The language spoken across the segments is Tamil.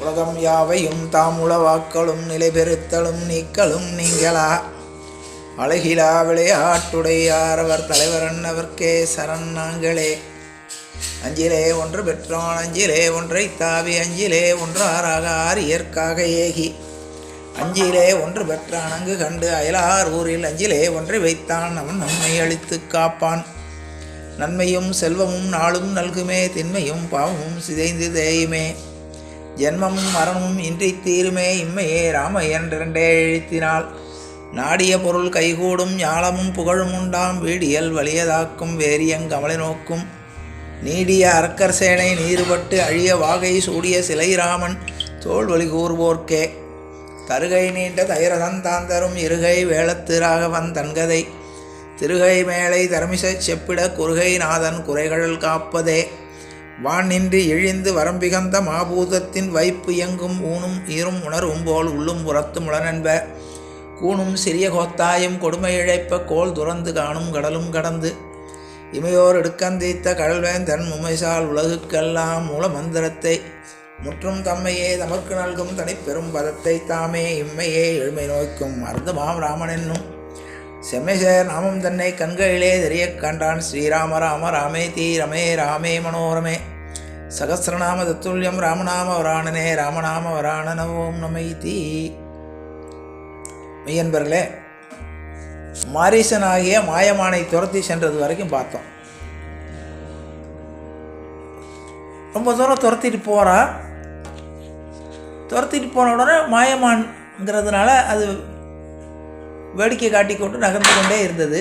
உலகம் யாவையும் தாம் உளவாக்களும் நிலை பெறுத்தலும் நீக்கலும் நீங்களா? அழகிலா விளையாட்டுடையார் அவர் தலைவர் அவர்க்கே சரண் நாங்களே. அஞ்சிலே ஒன்று பெற்றான் அஞ்சிலே ஒன்றை தாவி அஞ்சிலே ஒன்றாராக ஆரியற்காக ஏகி. அஞ்சிலே ஒன்று பெற்றான் அங்கு கண்டு அயலார் ஊரில் அஞ்சிலே ஒன்றை வைத்தான் அவன் நன்மை அழித்து காப்பான். நன்மையும் செல்வமும் நாளும் நல்குமே திண்மையும் பாவமும் சிதைந்து தேயுமே. ஜென்மமும் மரணமும் இன்றி தீருமே இம்மையே ராம என்றே எழுத்தினால். நாடிய பொருள் கைகூடும் ஞாலமும் புகழும் உண்டாம். வீடியல் வலியதாக்கும் வேரியங் கமலை நோக்கும். நீடிய அரக்கர் சேனை நீருபட்டு அழிய வாகை சூடிய சிலைராமன் தோல்வழி கூறுவோர்க்கே. தருகை நீண்ட தைரதன் தரும் இருகை வேளத்து ராகவன் தன்கதை. திருகை மேலை தரமிச செப்பிட குறுகை நாதன் குறைகள் காப்பதே. வான் நின்று இழிந்து வரம்பிகந்த மாபூதத்தின் வைப்பு இயங்கும் ஊனும் ஈரும் உணரும் போல் உள்ளும் புறத்தும் முளனென்ப கூணும் சிறிய கோத்தாயும் கொடுமை இழைப்ப கோல் துறந்து காணும் கடலும் கடந்து. இமையோர் எடுக்கந்தீத்த கடல்வேந்தன் முமைசால் உலகுக்கெல்லாம் மூல மந்திரத்தை. முற்றும் தம்மையே தமக்கு நல்கும் தனிப்பெரும் பதத்தை தாமே இம்மையே எழுமை நோய்க்கும் மருந்துமாம் ராமன் என்னும் செம்மைசேர் நாமம் தன்னை கண்களிலே தெரியக் கண்டான் ஸ்ரீராம ராம ராமே தீ ரமே ராமே மனோரமே. சகசிரநாம தத்துல்யம் ராமநாம வராணனே ராமநாம வராணன ஓம் நமை தீ மெய்யன்பர்களே மாரீசனாகிய மாயமானை துரத்தி சென்றது வரைக்கும் பார்த்தோம். ரொம்ப தூரம் துரத்திட்டு போகிறா துரத்திட்டு போன உடனே மாயமான்ங்கிறதுனால அது வேடிக்கை காட்டிக்கொண்டு நகர்ந்து கொண்டே இருந்தது.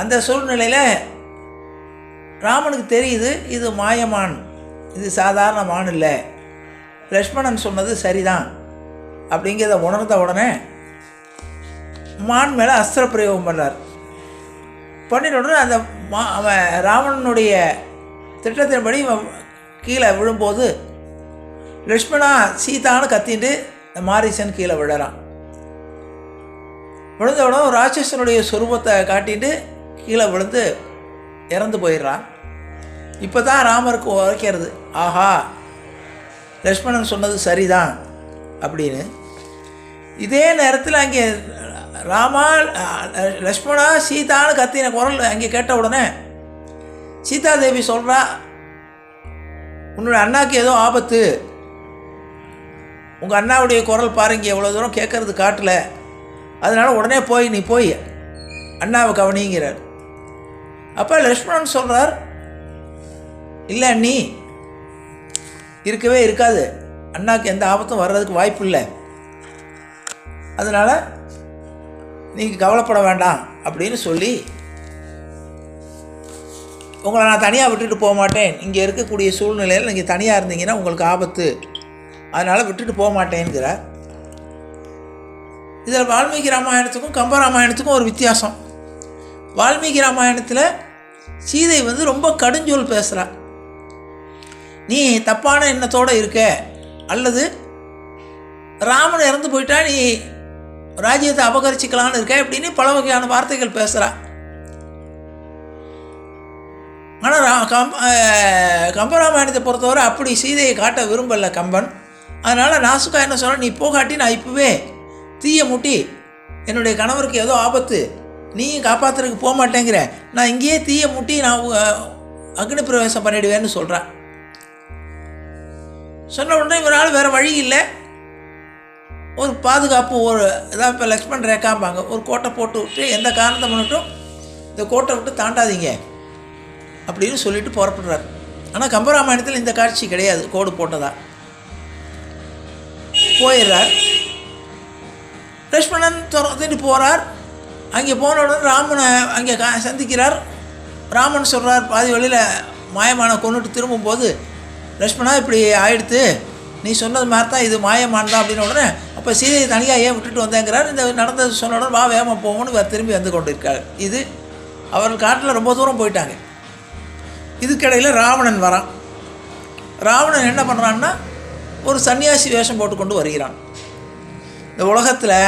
அந்த சூழ்நிலையில் ராமனுக்கு தெரியுது இது மாயமான் இது சாதாரண மான் இல்லை. லக்ஷ்மணன் சொன்னது சரிதான். அப்படிங்கிறத உணர்ந்த உடனே மான் மேலே அஸ்திர பிரயோகம் பண்ணார். பண்ணின உடனே அந்த மா அவன் ராவணனுடைய திட்டத்தின்படி இவன் கீழே விழும்போது லக்ஷ்மணா சீதான்னு கத்திட்டு இந்த மாரீசன் கீழே விழறான். விழுந்த உடனே ராட்சசனுடைய சொரூபத்தை காட்டிட்டு கீழே விழுந்து இறந்து போயிடுறான். இப்போ தான் ராமருக்கு உரைக்கிறது. ஆஹா லக்ஷ்மணன் சொன்னது சரிதான் அப்படின்னு. இதே நேரத்தில் அங்கே ராமா லக்ஷ்மணா சீதான்னு கத்தின குரல் அங்கே கேட்ட உடனே சீதாதேவி சொல்கிறா உன்னோட அண்ணாக்கு ஏதோ ஆபத்து. உங்கள் அண்ணாவுடைய குரல் பாருங்க எவ்வளோ தூரம் கேட்கறது காட்டல. அதனால் உடனே போய் நீ போய் அண்ணாவை கவனிங்கிறார். அப்போ லக்ஷ்மணன் சொல்கிறார் இல்லை நீ இருக்கவே இருக்காது. அண்ணாவுக்கு எந்த ஆபத்தும் வர்றதுக்கு வாய்ப்பு இல்லை அதனால் நீங்கள் கவலைப்பட வேண்டாம் அப்படின்னு சொல்லி உங்களை நான் தனியாக விட்டுட்டு போக மாட்டேன். இங்கே இருக்கக்கூடிய சூழ்நிலையில் நீங்கள் தனியாக இருந்தீங்கன்னா உங்களுக்கு ஆபத்து. அதனால் விட்டுட்டு போக மாட்டேங்கிறார் இதில் வால்மீகி ராமாயணத்துக்கும் கம்ப ராமாயணத்துக்கும் ஒரு வித்தியாசம். வால்மீகி ராமாயணத்தில் சீதை வந்து ரொம்ப கடுஞ்சொல் பேசுகிறா நீ தப்பான எண்ணத்தோடு இருக்க. அல்லது ராமன் இறந்து போயிட்டா நீ ராஜ்யத்தை அபகரிச்சிக்கலான்னு இருக்க அப்படின்னு பல வகையான வார்த்தைகள் பேசுகிறா ஆனால் ரா கம் கம்பராமாயணத்தை பொறுத்தவரை அப்படி சீதையை காட்ட விரும்பலை கம்பன். அதனால் நாசுக்கா என்ன சொல்ல நீ போகாட்டி நான் இப்போவே தீயை முட்டி. என்னுடைய கணவருக்கு ஏதோ ஆபத்து. நீயும் காப்பாற்றுறதுக்கு போக மாட்டேங்கிற. நான் இங்கேயே தீயை முட்டி நான் அக்னி பிரவேசம் பண்ணிடுவேன்னு சொல்கிறேன் சொன்ன உடனே இவரால் வேறு வழி இல்லை. ஒரு பாதுகாப்பு ஒரு இதாக இப்போ லக்ஷ்மண் ரேக்காம்பாங்க ஒரு கோட்டை போட்டு விட்டு எந்த காரணத்தை மட்டும் இந்த கோட்டை விட்டு தாண்டாதீங்க. அப்படின்னு சொல்லிட்டு புறப்படுறார். ஆனால் கம்பராமாயணத்தில் இந்த காட்சி கிடையாது. கோடு போட்டதா. போயிடுறார். லக்ஷ்மணன் துறந்துட்டு போகிறார் அங்கே போன உடனே ராமனை அங்கே கா சந்திக்கிறார். ராமன் சொல்கிறார் பாதி வழியில் மாயமான கொண்டுட்டு திரும்பும்போது லக்ஷ்மணா இப்படி ஆயிடுத்து. நீ சொன்னது மாதிரி தான் இது மாயமான் தான் அப்படின்னு உடனே அப்போ சீதையை தனியாக ஏன் விட்டுட்டு வந்தேங்கிறார். இந்த நடந்தது சொன்ன உடனே வா வேகமாக போவோம்னு திரும்பி வந்து கொண்டு இருக்கார் இது அவர்கள் காட்டில் ரொம்ப தூரம் போயிட்டாங்க. இதுக்கிடையில் ராவணன் வரான். ராவணன் என்ன பண்ணுறான்னா ஒரு சன்னியாசி வேஷம் போட்டுக்கொண்டு வருகிறான். இந்த உலகத்தில்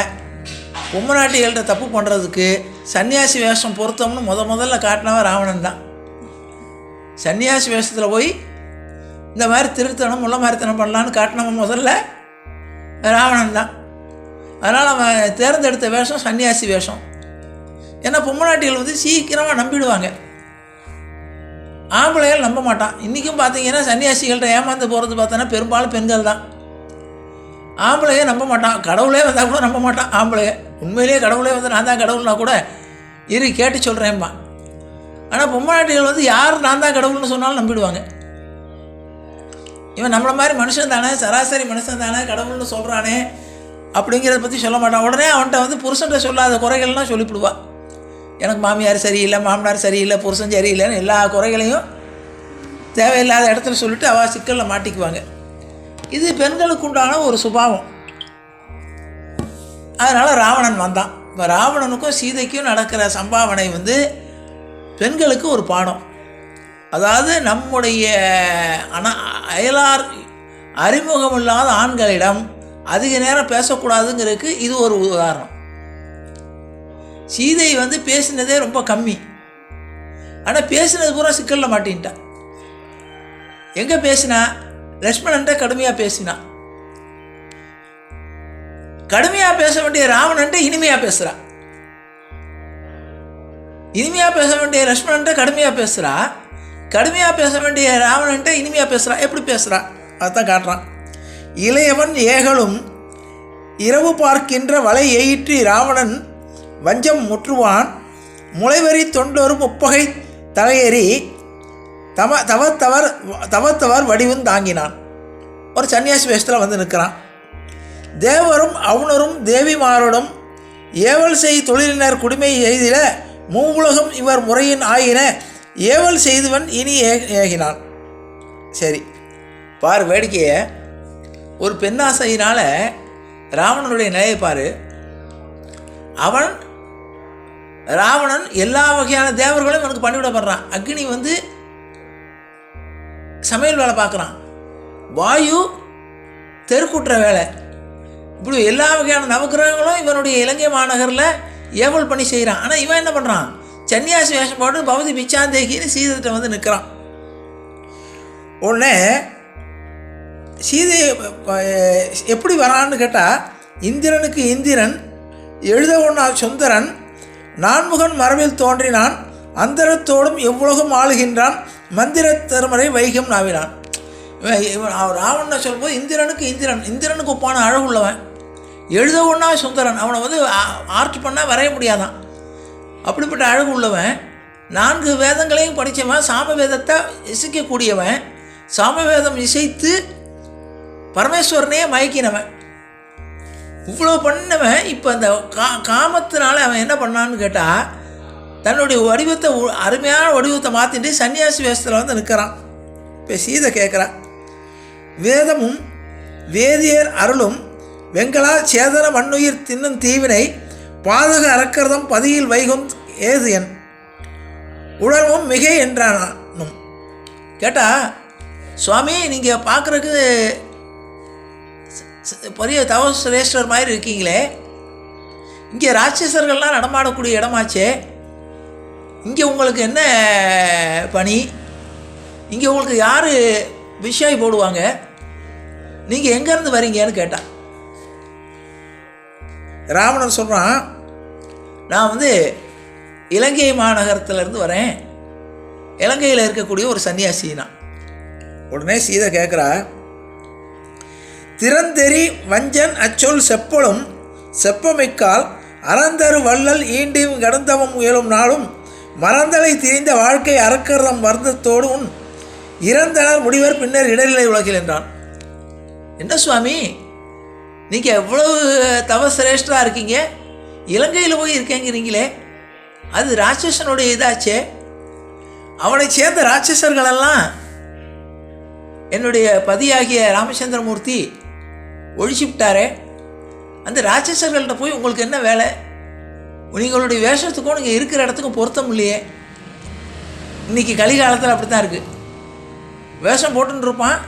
பொம்மநாட்டிகள்கிட்ட தப்பு பண்ணுறதுக்கு சன்னியாசி வேஷம் பொருத்தம்னு முத முதல்ல காட்டினவன் ராவணன் தான். சன்னியாசி வேஷத்தில் போய் இந்த மாதிரி திருத்தனம் முள்ள மாதிரித்தனம் பண்ணலான்னு காட்டினவன் முதல்ல ராவணன் தான். அதனால் அவன் தேர்ந்தெடுத்த வேஷம் சன்னியாசி வேஷம். ஏன்னா பொம்மநாட்டிகள் வந்து சீக்கிரமாக நம்பிடுவாங்க. ஆம்பளைகள் நம்ப மாட்டான். இன்றைக்கும் பார்த்தீங்கன்னா சன்னியாசிகள்கிட்ட ஏமாந்து போகிறது பார்த்தோன்னா பெரும்பாலும் பெண்கள் தான். ஆம்பளையே நம்ப மாட்டான். கடவுளே வந்தால் கூட நம்ப மாட்டான் ஆம்பளையே. உண்மையிலேயே கடவுளே வந்து நான் தான் கடவுள்னா கூட இரு கேட்டு சொல்கிறேன்ப்பா ஆனால் பொம்மநாட்டிகள் வந்து யார் நான் தான் கடவுள்னு சொன்னாலும் நம்பிடுவாங்க. இவன் நம்மளை மாதிரி மனுஷன் தானே சராசரி மனுஷன் தானே கடவுள்னு சொல்கிறானே அப்படிங்கிறத பற்றி சொல்ல மாட்டான். உடனே அவன்கிட்ட வந்து புருஷன்கிட்ட சொல்லாத குறைகள்லாம் சொல்லிவிடுவான் எனக்கு மாமியார் சரியில்லை மாமனார் சரியில்லை புருஷன் சரியில்லைன்னு எல்லா குறைகளையும் தேவையில்லாத இடத்துல சொல்லிட்டு அவள் சிக்கலில் மாட்டிக்குவாங்க. இது பெண்களுக்கு உண்டான ஒரு சுபாவம். அதனால் ராவணன் வந்தான். இப்போ ராவணனுக்கும் சீதைக்கும் நடக்கிற சம்பாவனை வந்து பெண்களுக்கு ஒரு பாடம். அதாவது நம்முடைய அன அயலார் அறிமுகம் இல்லாத ஆண்களிடம் அதிக நேரம் பேசக்கூடாதுங்கிறதுக்கு இது ஒரு உதாரணம். சீதை வந்து பேசினதே ரொம்ப கம்மி. ஆனால் பேசினது பூரா சிக்கலில் மாட்டின்ட்டான் எங்கே பேசினா? லக்ஷ்மணன்ட்ட கடுமையாக பேசினா. கடுமையாக பேச வேண்டிய ராவணன்ட்ட இனிமையாக பேசுகிறா இனிமையாக பேச வேண்டிய லக்ஷ்மணன்ட்ட கடுமையாக பேசுகிறா கடுமையாக பேச வேண்டிய ராவணன்ட்ட இனிமையாக பேசுகிறா எப்படி பேசுகிறா அதான் காட்டுறான். இளையவன் ஏகலும் இரவு பார்க்கின்ற வலை எயிற்றி ராவணன் வஞ்சம் முற்றுவான். முளைவரி தொண்டொரு முப்பகை தலையேறி தவ தவத்தவர் தவத்தவர் வடிவும் தாங்கினான். ஒரு சன்னியாசி வேஷத்தில் வந்து நிற்கிறான். தேவரும் அவுணரும் தேவிமாரோடும் ஏவல் செய் தொழிலினர் குடிமை செய்திட மூவுலகம் இவர் முறையின் ஆயின ஏவல் செய்தவன் இனி ஏ ஏகினான். சரி பார் வேடிக்கையை. ஒரு பெண்ணாசையினால் ராவணனுடைய நிலையை பார். அவன் ராவணன் எல்லா வகையான தேவர்களையும் அவனுக்கு பண்ணிவிடப்படுறான். அக்னி வந்து சமையல் வேலை பார்க்குறான். வாயு தெருக்கூட்டுற வேலை. இப்படி எல்லா வகையான நவகிரகங்களும் இவனுடைய இலங்கை மாநகரில் ஏவல் பண்ணி செய்கிறான். ஆனால் இவன் என்ன பண்ணுறான் சன்னியாசி வேஷம் போட்டு பவதி பிச்சாந்தேகின்னு சீதத்தை வந்து நிற்கிறான். உடனே சீதை எப்படி வரான்னு கேட்டால் இந்திரனுக்கு இந்திரன் எழுத ஒண்ணா சுந்தரன் நான்முகன் மரபில் தோன்றினான் அந்தரத்தோடும் எவ்வுலகம் ஆளுகின்றான் மந்திர தருமரை வைகம் நாவினான். இவன் இவன் ராவணனை சொல்லும்போது இந்திரனுக்கு இந்திரன் இந்திரனுக்கு ஒப்பான அழகுள்ளவன். எழுத ஒன்றா சுந்தரன். அவனை வந்து ஆர்ட் பண்ணால் வரைய முடியாதான். அப்படிப்பட்ட அழகு உள்ளவன் நான்கு வேதங்களையும் படித்தவன் சாம வேதத்தை இசைக்கக்கூடியவன். சாமவேதம் இசைத்து பரமேஸ்வரனையே மயக்கினவன். இவ்வளோ பண்ணவன் இப்போ அந்த கா காமத்தினால அவன் என்ன பண்ணான்னு கேட்டால் தன்னுடைய வடிவத்தை உ- அருமையான வடிவத்தை மாற்றிட்டு சன்னியாசி வேஷத்தில் வந்து நிற்கிறான். இப்போ சீதை கேட்குறான். வேதமும் வேதியர் அருளும் வெங்கலா சேதன மண்ணுயிர் தின்னும் தீவினை பாதக அறக்கிறதம் பதியில் வைகும் ஏது என் உடலும் மிகை என்றானும். கேட்டால் சுவாமி நீங்கள் பார்க்குறக்கு பெரிய தவ மாதிரி இருக்கீங்களே. இங்கே ராட்சசர்கள்லாம் நடமாடக்கூடிய இடமாச்சே. இங்கே உங்களுக்கு என்ன பணி? இங்கே உங்களுக்கு யார் விஷாய் போடுவாங்க? நீங்கள் எங்கேருந்து வரீங்கன்னு கேட்டான். ராவணன் சொல்கிறான் நான் வந்து இலங்கை மாநகரத்திலேருந்து வரேன். இலங்கையில் இருக்கக்கூடிய ஒரு சன்னியாசி நான். உடனே சீதை கேட்குறா திறந்தெறி வஞ்சன் அச்சொல் செப்பலும் செப்பமிக்கால் அறந்தரு வள்ளல் ஈண்டியும் கடந்தவம் முயலும் நாளும் மறந்தலை திரிந்த வாழ்க்கை அறக்கறம் வருந்தத்தோடு உன் இறந்தனர் முடிவர் பின்னர் இடநிலை உலகில் என்றான். என்ன சுவாமி? நீங்கள் எவ்வளவு தவ சிரேஷ்டாக இருக்கீங்க? இலங்கையில் போய் இருக்கேங்கிறீங்களே. அது ராட்சசனுடைய இதாச்சே. அவனை சேர்ந்த ராட்சசர்களெல்லாம் என்னுடைய பதியாகிய ராமச்சந்திரமூர்த்தி ஒழிச்சு விட்டாரே. அந்த ராட்சசர்கள்ட்ட போய் உங்களுக்கு என்ன வேலை? உங்களுடைய வேஷத்துக்கும் நீங்கள் இருக்கிற இடத்துக்கும் பொருத்தம் இல்லையே. இன்றைக்கி கலிகாலத்தில் அப்படி தான் இருக்குது வேஷம் போட்டுன்னு இருப்பான்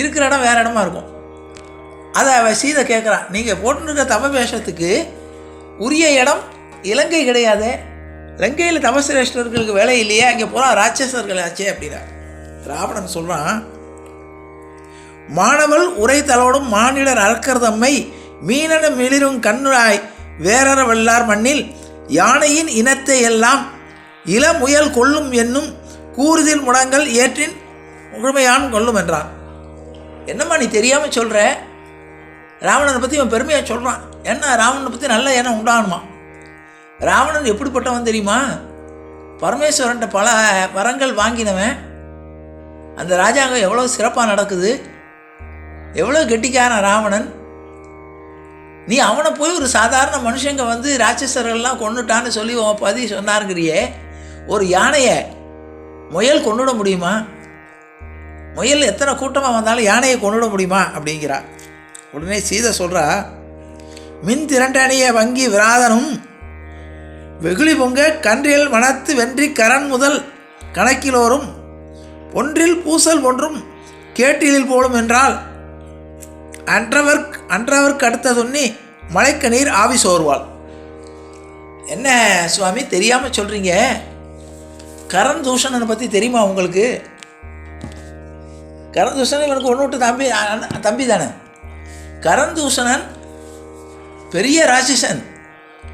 இருக்கிற இடம் வேறு இடமா இருக்கும். அதை அவ சீதை கேட்குறான் நீங்கள் போட்டுருக்க தவ வேஷத்துக்கு உரிய இடம் இலங்கை கிடையாதே. இலங்கையில் தபசிரேஷ்டர்களுக்கு வேலை இல்லையே அங்கே போகிறா ராட்சசர்கள் ஆச்சே அப்படின்னா ராவணன் சொல்கிறான் மாணவள் உரைத்தலோடும் மானிடர் அறக்கர்தம்மை மீனன மிளிரும் கண்ணுராய் வேறற வல்லார் மண்ணில் யானையின் இனத்தை எல்லாம் இளமுயல் கொள்ளும் என்னும் கூறுதில் முடங்கள் ஏற்றின் முழுமையான் கொள்ளும் என்றான் என்னம்மா நீ தெரியாமல் சொல்கிற ராவணனை பற்றி இவன் பெருமையாக சொல்கிறான் என்ன ராவணனை பற்றி நல்ல எண்ணம் உண்டாகணுமா ராவணன் எப்படிப்பட்டவன் தெரியுமா? பரமேஸ்வரன்ட்ட பல வரங்கள் வாங்கினவன். அந்த ராஜாங்கம் எவ்வளோ சிறப்பாக நடக்குது. எவ்வளோ கெட்டிக்காரன் ராவணன். நீ அவனை போய் ஒரு சாதாரண மனுஷங்க வந்து ராட்சசர்கள்லாம் கொண்டுட்டான்னு சொல்லி உன் பதி சொன்னாருங்கிறியே ஒரு யானையை முயல் கொண்டுட முடியுமா? முயல் எத்தனை கூட்டமாக வந்தாலும் யானையை கொண்டுட முடியுமா? அப்படிங்கிறா. உடனே சீதை சொல்கிறா மின் திரண்டணிய வங்கி விராதனும் வெகுளி பொங்க கன்றில் மனத்து வென்றி கரண் முதல் கணக்கிலோரும் ஒன்றில் பூசல் ஒன்றும் கேட்டிலில் போலும் என்றால் அன்றவர் அன்றவர்க்கு அடுத்ததுன்னி துண்ணி நீர் ஆவி சோர்வாள். என்ன சுவாமி தெரியாமல் சொல்கிறீங்க கரண் தூஷணனை பற்றி தெரியுமா உங்களுக்கு? கரண் தூஷணன் இவனுக்கு ஒன்று விட்டு தம்பி தம்பி தானே? கரண் தூஷணன் பெரிய ராட்சசன்.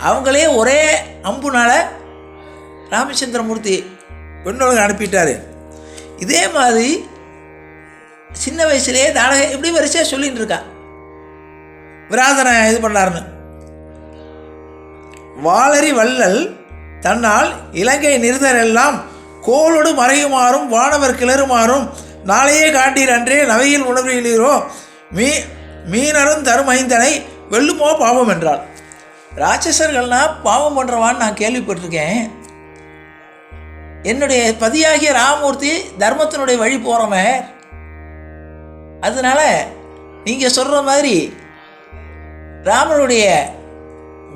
அவங்களே ஒரே அம்புனால ராமச்சந்திரமூர்த்தி பெண்ணோட அனுப்பிட்டார். இதே மாதிரி சின்ன வயசுலேயே தாடகை இப்படி வரிசையாக சொல்லிகிட்டு இருக்கா. விராதனை இது பண்ணாருன்னு. வாளரி வள்ளல் தன்னால் இலங்கை நிறுதர் கோளோடு மறையுமாறும் வானவர் கிளறுமாறும் நாளையே காண்டீர் அன்றே நவையில் உணர்வீரோ மீ மீனரும் தரும் ஐந்தனை வெல்லுமோ பாவம் என்றாள். ராட்சசர்கள்னா பாவம் பண்ணுறவான்னு நான் கேள்விப்பட்டிருக்கேன். என்னுடைய பதியாகிய ராமமூர்த்தி தர்மத்தினுடைய வழி போகிறவன் அதனால நீங்கள் சொல்கிற மாதிரி ராமனுடைய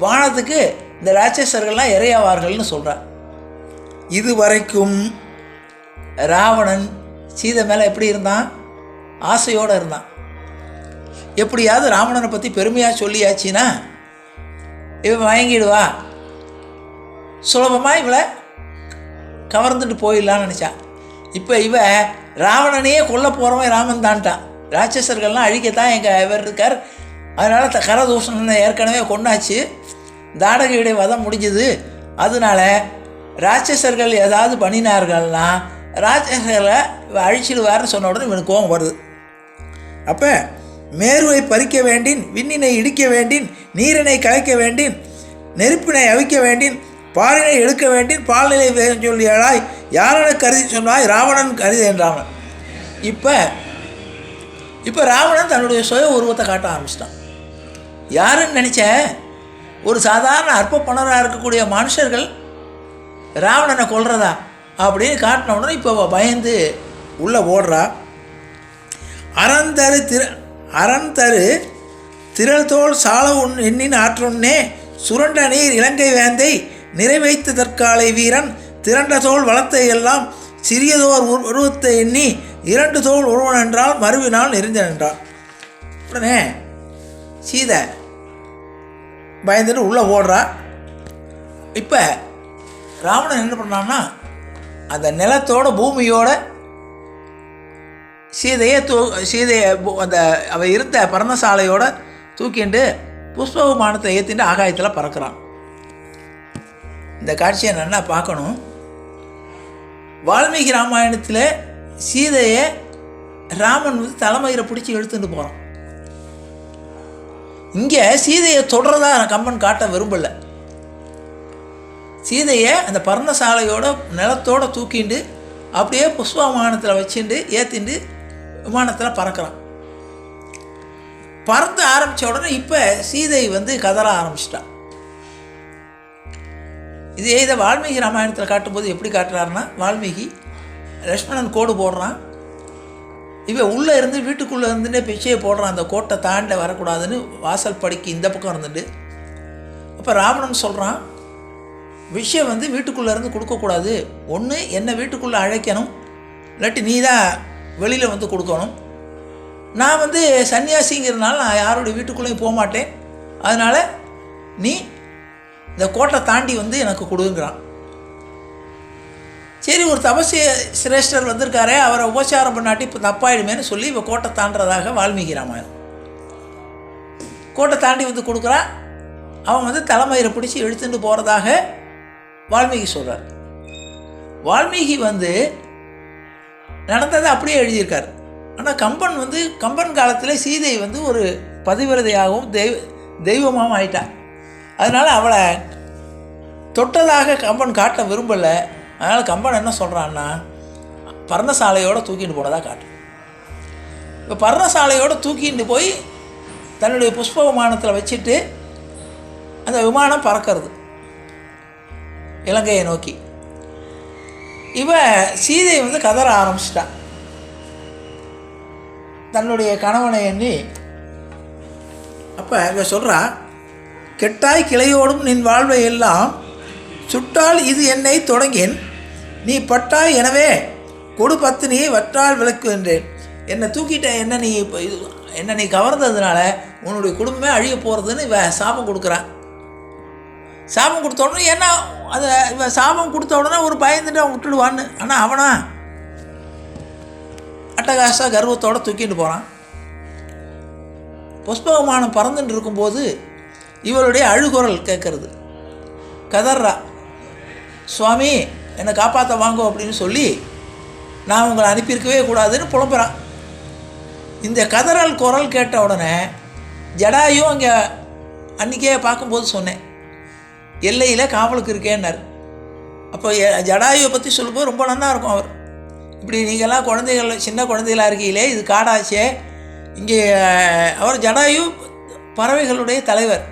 பானத்துக்கு இந்த ராட்சசர்கள்லாம் இறையாவார்கள்னு சொல்கிறார் இதுவரைக்கும் ராவணன் சீதை மேலே எப்படி இருந்தான்? ஆசையோடு இருந்தான். எப்படியாவது ராவணனை பற்றி பெருமையாக சொல்லியாச்சுன்னா இவன் வாங்கிடுவா சுலபமாக இவளை கவர்ந்துட்டு போயிடலான்னு நினச்சா. இப்போ இவ ராவணனையே கொல்ல போகிறவன் ராமன் தான்ட்டான் ராட்சசர்கள்லாம் அழிக்கத்தான் எங்கள் இவர் இருக்கார். அதனால் த கரதூஷணனை ஏற்கனவே கொண்டாச்சு. தாடகையுடைய வதம் முடிஞ்சது. அதனால ராட்சசர்கள் ஏதாவது பண்ணினார்கள்னா ராட்சசர்களை அழிச்சிடுவார்னு சொன்ன உடனே இவனுக்கு கோபம் வருது. அப்போ மேருவை பறிக்க வேண்டின் விண்ணினை இடிக்க வேண்டின் நீரினை கலைக்க வேண்டின் நெருப்பினை அவிக்க வேண்டின் பாலினை எடுக்க வேண்டின் பால்நிலை சொல்லியாளாய் யாரனை கருதி சொன்னாய் ராவணன் கருதி என்றான். இப்போ இப்போ ராவணன் தன்னுடைய சுய உருவத்தை காட்ட ஆரம்பிச்சிட்டான். யாருன்னு நினச்சேன் ஒரு சாதாரண அற்ப பணராக இருக்கக்கூடிய மனுஷர்கள் ராவணனை கொல்றதா அப்படின்னு காட்டின உடனே இப்போ பயந்து உள்ளே ஓடுறா. அறந்தரு திரு அறந்தரு திரள்தோள் சால உன் எண்ணின் ஆற்றுன்னே சுரண்ட நீர் இலங்கை வேந்தை நிறைவைத்து தற்காலை வீரன் திரண்ட தோல் வளத்தை எல்லாம் சிறியதோர் உருவத்தை எண்ணி இரண்டு தோள் ஒருவன் என்றால் மறுவினால் நெறிஞ்சன் என்றான் உடனே சீதை பயந்துட்டு உள்ளே ஓடுறா. இப்போ ராவணன் என்ன பண்ணான்னா அந்த நிலத்தோட பூமியோட சீதையை தூ சீதையை பு- அந்த அவ இருந்த பரணசாலையோட தூக்கிண்டு புஷ்ப விமானத்தை ஏற்றிட்டு ஆகாயத்தில் பறக்கிறான். இந்த காட்சியை நல்லா பார்க்கணும். வால்மீகி ராமாயணத்தில் சீதையை ராமன் வந்து தலைமயிரை பிடிச்சி இழுத்துட்டு போகிறான் இங்கே சீதையை தொடர்றதா கம்பன் காட்ட விரும்பலை. சீதையை அந்த பர்ணசாலையோட நிலத்தோட தூக்கிண்டு அப்படியே புஷ்பா விமானத்தில் வச்சுட்டு ஏற்றிண்டு விமானத்தில் பறக்கிறான். பறந்து ஆரம்பித்த உடனே இப்போ சீதை வந்து கதற ஆரம்பிச்சிட்டான். இதே இதை வால்மீகி ராமாயணத்தில் காட்டும்போது எப்படி காட்டுறாருன்னா வால்மீகி லக்ஷ்மணன் கோடு போடுறான். இவன் உள்ளே இருந்து வீட்டுக்குள்ளே இருந்துன்னே பிச்சையை போடுறான். அந்த கோட்டை தாண்ட வரக்கூடாதுன்னு வாசல் படிக்கு இந்த பக்கம் இருந்துட்டு. அப்போ ராவணன் சொல்கிறான் விஷயம் வந்து வீட்டுக்குள்ளே இருந்து கொடுக்கக்கூடாது. ஒன்று என்னை வீட்டுக்குள்ளே அழைக்கணும். இல்லாட்டி நீ தான் வெளியில் வந்து கொடுக்கணும். நான் வந்து சன்னியாசிங்கிறதுனால நான் யாருடைய வீட்டுக்குள்ளேயும் போக மாட்டேன். அதனால் நீ இந்த கோட்டை தாண்டி வந்து எனக்கு கொடுங்கிறான். சரி ஒரு தபசி சிரேஷ்டர் வந்திருக்காரே அவரை உபச்சாரம் பண்ணாட்டி இப்போ தப்பாயிடுமேன்னு சொல்லி இவ கோட்டை தாண்டதாக வால்மீகி ராமாயணம். கோட்டை தாண்டி வந்து கொடுக்குறான் அவன் வந்து தலைமயிரை பிடிச்சி இழுத்துட்டு போகிறதாக வால்மீகி சொல்கிறார் வால்மீகி வந்து நடந்ததை அப்படியே எழுதியிருக்கார். ஆனால் கம்பன் வந்து கம்பன் காலத்தில் சீதை வந்து ஒரு பதிவிரதையாகவும் தெய்வ தெய்வமாகவும் ஆயிட்டா அதனால் அவளை தொட்டதாக கம்பன் காட்ட விரும்பலை. அதனால் கம்பன் என்ன சொல்கிறான்னா பர்ணசாலையோடு தூக்கிட்டு போனதாக காட்டு. இப்போ பர்ணசாலையோடு தூக்கிட்டு போய் தன்னுடைய புஷ்ப விமானத்தில் வச்சுட்டு அந்த விமானம் பறக்கிறது. இலங்கையை நோக்கி. இவன் சீதை வந்து கதற ஆரம்பிச்சிட்டா. தன்னுடைய கணவனை எண்ணி அப்போ இவன் சொல்கிறா கெட்டாய் கிளையோடும் நின் வாழ்வை எல்லாம் சுட்டால் இது என்னை தொடங்கின். நீ பட்டாய் எனவே கொடு பத்தினியை வற்றால் விளக்கு என்றேன். என்னை தூக்கிட்ட என்ன நீ இப்போ இது என்ன நீ கவர்ந்ததுனால உன்னுடைய குடும்பமே அழிய போகிறதுன்னு இவன் சாபம் கொடுக்குறான். சாபம் கொடுத்த உடனே என்ன அதை இவன் சாபம் கொடுத்த உடனே ஒரு பயந்துட்டு அவன் விட்டுடுவான்னு. ஆனால் அவனா அட்டகாசா கர்வத்தோடு தூக்கிட்டு போகிறான் புஷ்பகமானம் பறந்துட்டு இருக்கும்போது இவளுடைய அழுகுரல் கேட்குறது கதர்றா. சுவாமி என்னை காப்பாற்ற வாங்கோ அப்படின்னு சொல்லி நான் உங்களை அனுப்பியிருக்கவே கூடாதுன்னு புலம்புறான். இந்த கதறல் குரல் கேட்ட உடனே ஜடாயும் அங்கே அன்றைக்கே பார்க்கும்போது சொன்னேன் எல்லையில் காவலுக்கு இருக்கேன்னார். அப்போ ஜடாயுவை பற்றி சொல்லும்போது ரொம்ப நல்லா இருக்கும் அவர். இப்படி நீங்கள்லாம் குழந்தைகள் சின்ன குழந்தைகளாக இருக்கீங்களே இது காடாச்சே. இங்கே அவர் ஜடாயு பறவைகளுடைய தலைவர்.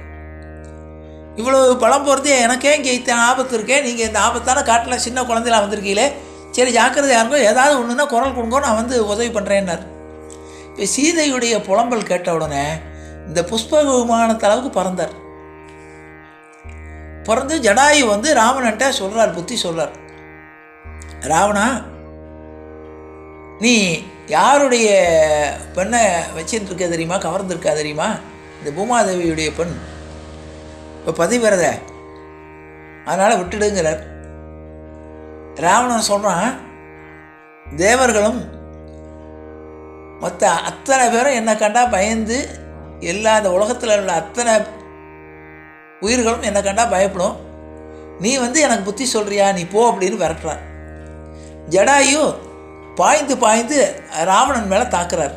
இவ்வளோ பழம் போகிறது எனக்கே இங்கே இத்தனை ஆபத்து இருக்கே. நீங்கள் இந்த ஆபத்தான காட்டில் சின்ன குழந்தையில வந்திருக்கீங்களே. சரி ஜாக்கிரதை இருங்கோ. ஏதாவது ஒன்றுன்னா குரல் கொடுங்கோ. நான் வந்து உதவி பண்ணுறேன்னார் இப்போ சீதையுடைய புலம்பல் கேட்ட உடனே இந்த புஷ்ப விமானத்த அளவுக்கு பறந்தார். பிறந்து ஜடாயு வந்து ராவணன்ட்ட சொல்கிறார் புத்தி சொல்கிறார் ராவணா நீ யாருடைய பெண்ணை வச்சுட்டு இருக்க தெரியுமா? கவர்ந்துருக்கா தெரியுமா? இந்த பூமாதேவியுடைய பெண். இப்போ பதிவிரத அதனால் விட்டுடுங்கிறார். ராவணன் சொல்கிறான் தேவர்களும் மற்ற அத்தனை பேரும் என்னை கண்டா பயந்து எல்லா இந்த உலகத்தில் உள்ள அத்தனை உயிர்களும் என்னை கண்டா பயப்படும். நீ வந்து எனக்கு புத்தி சொல்கிறியா நீ போ அப்படின்னு விரட்டுறார். ஜடாயு பாய்ந்து பாய்ந்து ராவணன் மேலே தாக்குறார்.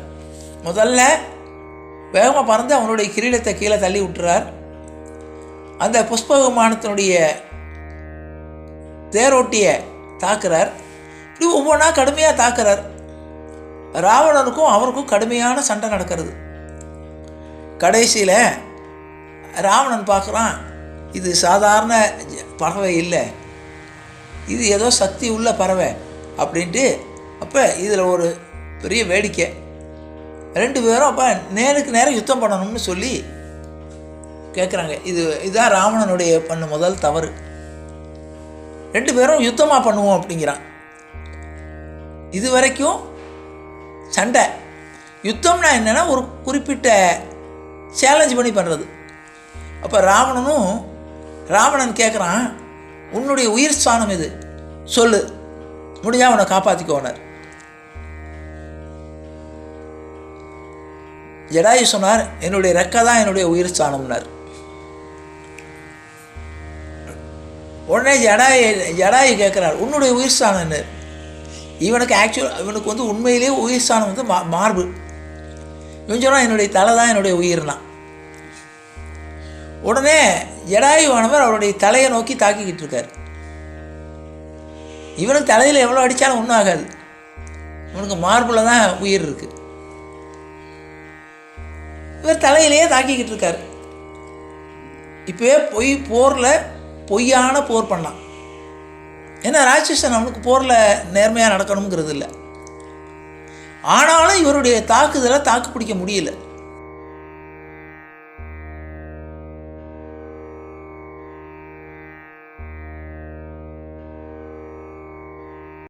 முதல்ல வேகமாக பறந்து அவனுடைய கிரீடத்தை கீழே தள்ளி விட்டுறார். அந்த புஷ்ப விமானத்தினுடைய தேரோட்டியை தாக்குறார். இப்படி ஒவ்வொன்றா கடுமையாக தாக்குறார். ராவணனுக்கும் அவருக்கும் கடுமையான சண்டை நடக்கிறது. கடைசியில் ராவணன் பார்க்குறான் இது சாதாரண பறவை இல்லை. இது ஏதோ சக்தி உள்ள பறவை அப்படின்ட்டு அப்போ இதில் ஒரு பெரிய வேடிக்கை. ரெண்டு பேரும் அப்போ நேருக்கு நேரம் யுத்தம் பண்ணணும்னு சொல்லி கேட்குறாங்க இது இதுதான் ராவணனுடைய பண்ண முதல் தவறு. ரெண்டு பேரும் யுத்தமாக பண்ணுவோம் அப்படிங்கிறான். இது வரைக்கும் சண்டை. யுத்தம்னா என்னென்னா ஒரு குறிப்பிட்ட சேலஞ்ச் பண்ணி பண்ணுறது அப்போ ராவணனும் ராவணன் கேட்குறான் உன்னுடைய உயிர் ஸ்தானம் இது. சொல்லு. முடிஞ்சால் அவனை காப்பாற்றிக்கோனார் ஜடாயு சொன்னார் என்னுடைய ரெக்கை தான் என்னுடைய உயிர் ஸ்தானம்னார். உடனே ஜடாயி ஜடாயி கேட்குறாரு உன்னுடைய உயிர் ஸ்தானம் என்ன? இவனுக்கு ஆக்சுவல் இவனுக்கு வந்து உண்மையிலேயே உயிர் ஸ்தானம் வந்து மா மார்பு. இவன் சொன்னால் என்னுடைய தலை தான் என்னுடைய உயிர்னா. உடனே ஜடாயுவானவர் அவருடைய தலையை நோக்கி தாக்கிக்கிட்டு இருக்கார். இவனுக்கு தலையில் எவ்வளோ அடித்தாலும் ஒன்றும் ஆகாது. இவனுக்கு மார்பில் தான் உயிர் இருக்குது இவர் தலையிலேயே தாக்கிக்கிட்டு இருக்கார். இப்போயே போய் போரில் பொய்யான போர் பண்ணான் ஏன்னா ராட்சசன் அவனுக்கு போரில் நேர்மையாக நடக்கணுங்கிறது இல்லை ஆனாலும் இவருடைய தாக்குதலை தாக்கு பிடிக்க முடியல.